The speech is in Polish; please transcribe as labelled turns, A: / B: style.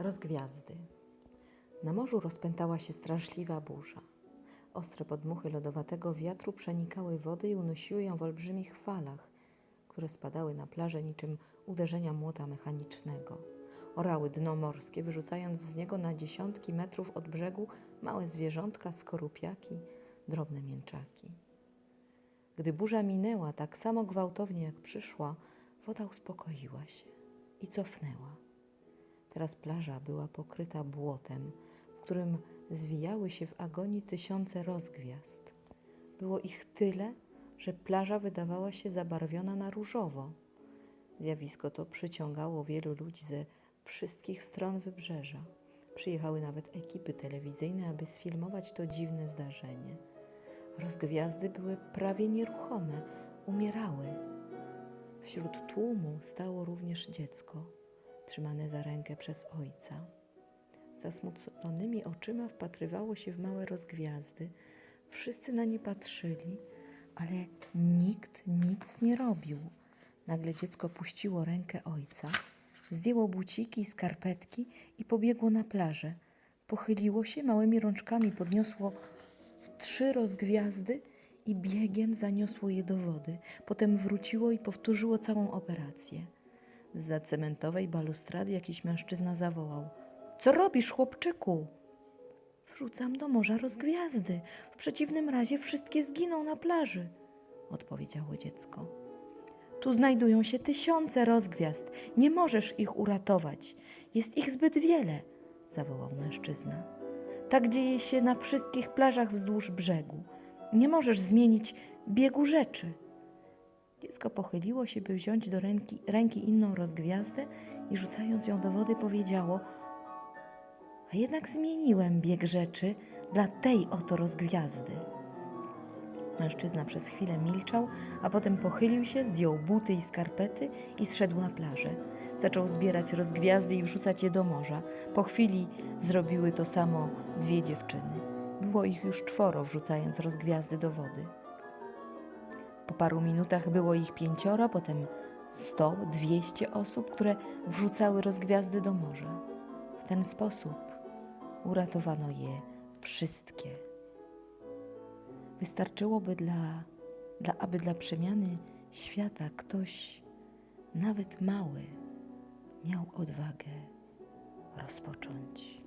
A: Rozgwiazdy. Na morzu rozpętała się straszliwa burza. Ostre podmuchy lodowatego wiatru przenikały wodę i unosiły ją w olbrzymich falach, które spadały na plażę niczym uderzenia młota mechanicznego. Orały dno morskie, wyrzucając z niego na dziesiątki metrów od brzegu małe zwierzątka, skorupiaki, drobne mięczaki. Gdy burza minęła tak samo gwałtownie jak przyszła, woda uspokoiła się i cofnęła. Teraz plaża była pokryta błotem, w którym zwijały się w agonii tysiące rozgwiazd. Było ich tyle, że plaża wydawała się zabarwiona na różowo. Zjawisko to przyciągało wielu ludzi ze wszystkich stron wybrzeża. Przyjechały nawet ekipy telewizyjne, aby sfilmować to dziwne zdarzenie. Rozgwiazdy były prawie nieruchome, umierały. Wśród tłumu stało również dziecko, trzymane za rękę przez ojca. Zasmuconymi oczyma wpatrywało się w małe rozgwiazdy. Wszyscy na nie patrzyli, ale nikt nic nie robił. Nagle dziecko puściło rękę ojca, zdjęło buciki i skarpetki i pobiegło na plażę. Pochyliło się, małymi rączkami podniosło trzy rozgwiazdy i biegiem zaniosło je do wody. Potem wróciło i powtórzyło całą operację. Z zacementowej balustrady jakiś mężczyzna zawołał: Co robisz, chłopczyku? Wrzucam do morza rozgwiazdy. W przeciwnym razie wszystkie zginą na plaży, odpowiedziało dziecko. Tu znajdują się tysiące rozgwiazd. Nie możesz ich uratować. Jest ich zbyt wiele, zawołał mężczyzna. Tak dzieje się na wszystkich plażach wzdłuż brzegu. Nie możesz zmienić biegu rzeczy. Dziecko pochyliło się, by wziąć do ręki, ręki inną rozgwiazdę i rzucając ją do wody powiedziało: A jednak zmieniłem bieg rzeczy dla tej oto rozgwiazdy. Mężczyzna przez chwilę milczał, a potem pochylił się, zdjął buty i skarpety i zszedł na plażę. Zaczął zbierać rozgwiazdy i wrzucać je do morza. Po chwili zrobiły to samo dwie dziewczyny. Było ich już czworo, wrzucając rozgwiazdy do wody. Po paru minutach było ich pięcioro, potem sto, dwieście osób, które wrzucały rozgwiazdy do morza. W ten sposób uratowano je wszystkie. Wystarczyłoby dla, dla, aby dla przemiany świata ktoś, nawet mały, miał odwagę rozpocząć.